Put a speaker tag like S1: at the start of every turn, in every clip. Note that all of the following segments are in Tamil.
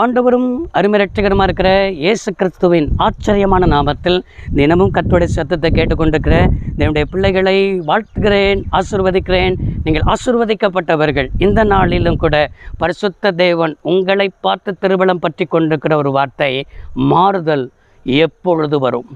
S1: ஆண்டவரும் அருமைரட்சகரமாக இருக்கிற இயேசு கிறிஸ்துவின் ஆச்சரியமான நாமத்தில் தினமும் கர்த்தருடைய சத்தத்தை கேட்டுக்கொண்டிருக்கிற என்னுடைய பிள்ளைகளை வாழ்த்துகிறேன் ஆசிர்வதிக்கிறேன். நீங்கள் ஆசிர்வதிக்கப்பட்டவர்கள். இந்த நாளிலும் கூட பரிசுத்த தேவன் உங்களை பார்த்து திருவிழம் பற்றி கொண்டிருக்கிற ஒரு வார்த்தை மாறுதல் எப்பொழுது வரும்?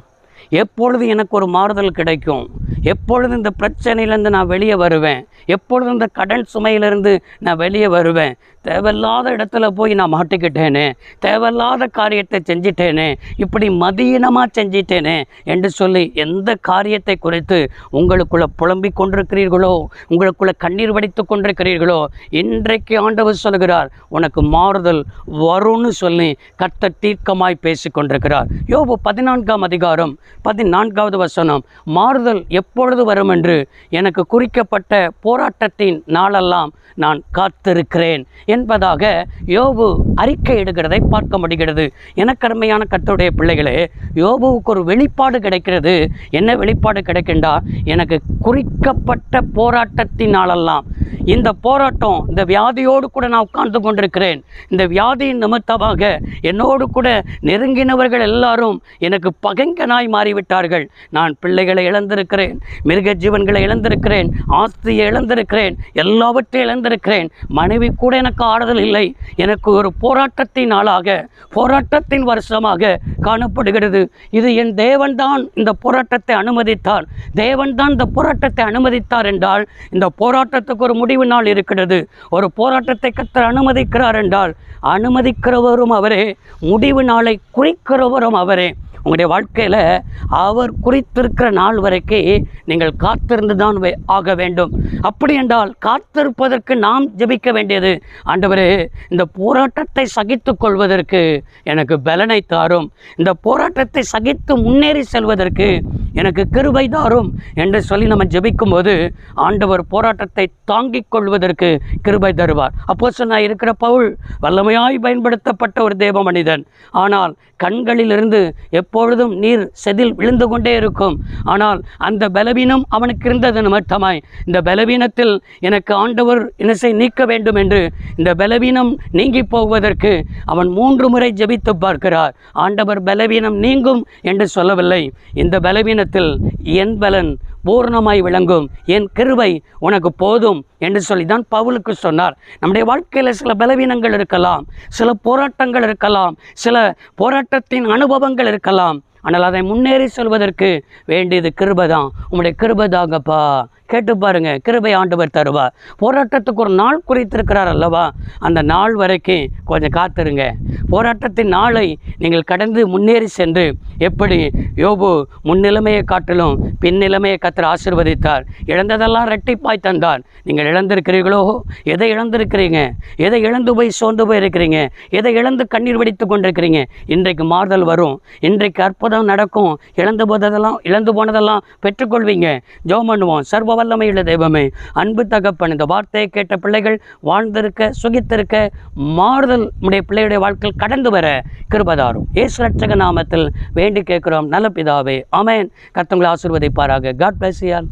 S1: எப்பொழுது எனக்கு ஒரு மாறுதல் கிடைக்கும்? எப்பொழுது இந்த பிரச்சனையிலேருந்து நான் வெளியே வருவேன்? எப்பொழுது இந்த கடன் சுமையிலிருந்து நான் வெளியே வருவேன்? தேவையில்லாத இடத்துல போய் நான் மாட்டிக்கிட்டேனே? தேவையில்லாத காரியத்தை செஞ்சிட்டேனே? இப்படி மதியினமாக செஞ்சிட்டேனே? என்று சொல்லி எந்த காரியத்தை குறித்து உங்களுக்குள்ள புலம்பிக் கொண்டிருக்கிறீர்களோ உங்களுக்குள்ள கண்ணீர் வடித்து கொண்டிருக்கிறீர்களோ இன்றைக்கு ஆண்டவர் சொல்கிறார் உனக்கு மாறுதல் வரும்னு சொல்லி கர்த்த தீர்க்கமாய் பேசி கொண்டிருக்கிறார். யோபு பதினான்காம் அதிகாரம் பதினான்காவது வசனம் மாறுதல் எப்பொழுது வரும் என்று எனக்கு குறிக்கப்பட்ட போராட்டத்தின் நாளெல்லாம் நான் காத்திருக்கிறேன் என்பதாக யோபு அறிக்கை எடுக்கிறதை பார்க்க முடிகிறது. எனக்கருமையான கர்த்தருடைய பிள்ளைகளே யோபுவுக்கு ஒரு வெளிப்பாடு கிடைக்கிறது. என்ன வெளிப்பாடு கிடைக்கின்றா? எனக்கு குறிக்கப்பட்ட போராட்டத்தின் நாளெல்லாம். இந்த போராட்டம் இந்த வியாதியோடு கூட நான் உட்கார்ந்து கொண்டிருக்கிறேன். இந்த வியாதியின் நிமித்தமாக என்னோடு கூட நெருங்கினவர்கள் எல்லாரும் எனக்கு பகைங்கனாய் மாறிவிட்டார்கள். நான் பிள்ளைகளை இழந்திருக்கிறேன் மிருக ஜீவன்களை இழந்திருக்கிறேன் ஆஸ்தியை இழந்திருக்கிறேன் எல்லாவற்றையும் இழந்திருக்கிறேன். மனைவி கூட எனக்கு ஆறுதல் இல்லை. எனக்கு ஒரு போராட்டத்தின் நாளாக போராட்டத்தின் வருஷமாக காணப்படுகிறது. இது என் தேவன்தான் இந்த போராட்டத்தை அனுமதித்தார். தேவன்தான் இந்த போராட்டத்தை அனுமதித்தார் என்றால் இந்த போராட்டத்துக்கு ஒரு முடிவு நாள் இருக்கிறது. ஒரு போராட்டத்தை கத்தர் அனுமதிக்கிறார் என்றால் அனுமதிக்கிறவரும் அவரே முடிவு நாளை குறிக்கிறவரும் அவரே. உங்களுடைய வாழ்க்கையில் அவர் குறித்திருக்கிற நாள் வரைக்கும் நீங்கள் காத்திருந்து தான் வே- ஆக வேண்டும். அப்படி என்றால் காத்திருப்பதற்கு நாம் ஜெபிக்க வேண்டியது. ஆண்டவரே இந்த போராட்டத்தை சகித்து கொள்வதற்கு எனக்கு பலனை தாரும். இந்த போராட்டத்தை சகித்து முன்னேறி செல்வதற்கு எனக்கு கிருபை தாரும் என்று சொல்லி நம்ம ஜெபிக்கும்போது ஆண்டவர் போராட்டத்தை தாங்கிக் கொள்வதற்கு கிருபை தருவார். அப்போ சொன்ன இருக்கிற பவுல் வல்லமையாய் பயன்படுத்தப்பட்ட ஒரு தேவ மனிதன். ஆனால் கண்களிலிருந்து எப்பொழுதும் நீர் செதில் விழுந்து கொண்டே இருக்கும். ஆனால் அந்த பலவீனம் அவனுக்கு இருந்தது நிமித்தமாய். இந்த பலவீனத்தில் எனக்கு ஆண்டவர் இனசை நீக்க வேண்டும் என்று இந்த பலவீனம் நீங்கி போவதற்கு அவன் மூன்று முறை ஜபித்து பார்க்கிறார். ஆண்டவர் பலவீனம் நீங்கும் என்று சொல்லவில்லை. இந்த பலவீனத்தில் என் பலன் பூர்ணமாய் விளங்கும். என் கிருபை உனக்கு போதும் என்று சொல்லி தான் பவுலுக்கு சொன்னார். நம்முடைய வாழ்க்கையில் சில பலவீனங்கள் இருக்கலாம் சில போராட்டங்கள் இருக்கலாம் சில போராட்டத்தின் அனுபவங்கள் இருக்கலாம். ஆனால் அதை முன்னேறி செல்வதற்கு வேண்டியது கிருபை தான் உங்களுடைய கிருபை தாங்கப்பா. கேட்டு பாருங்க கிருபை ஆண்டவர் தருவா. போராட்டத்துக்கு ஒரு நாள் குறித்திருக்கிறார் அல்லவா? அந்த நாள் வரைக்கும் கொஞ்சம் காத்துருங்க. போராட்டத்தின் நாளை நீங்கள் கடந்து முன்னேறி சென்று எப்படி யோபு முன்னிலைமையை காட்டிலும் பின்னிலைமையை கத்திர ஆசிர்வதித்தார். இழந்ததெல்லாம் ரெட்டிப்பாய் தந்தார். நீங்கள் இழந்திருக்கிறீர்களோ? எதை இழந்திருக்கிறீங்க? எதை இழந்து போய் சோர்ந்து போய் இருக்கிறீங்க எதை இழந்து கண்ணீர் வடித்து கொண்டிருக்கிறீங்க? இன்றைக்கு மாறுதல் வரும். இன்றைக்கு அற்புதம் நடக்கும். இழந்து போதெல்லாம் இழந்து போனதெல்லாம் பெற்றுக்கொள்வீங்க. ஜோம் பண்ணுவோம். சர்வ வல்லமையுள்ள தெய்வமே. அன்பு தகப்பன் இந்த வார்த்தையை கேட்ட பிள்ளைகள் வாழ்ந்திருக்க சுகித்திருக்க மாறுதல் உடைய பிள்ளையுடைய வாழ்க்கையில் கடந்து வர கிருபதாரும். ஏசு ரட்சக நாமத்தில் வேண்டி கேட்கிறோம். நல்ல பிதாவே. அமேன் கர்த்தங்களை ஆசிர்வதிப்பாராக. காட் பிளஸ் யால்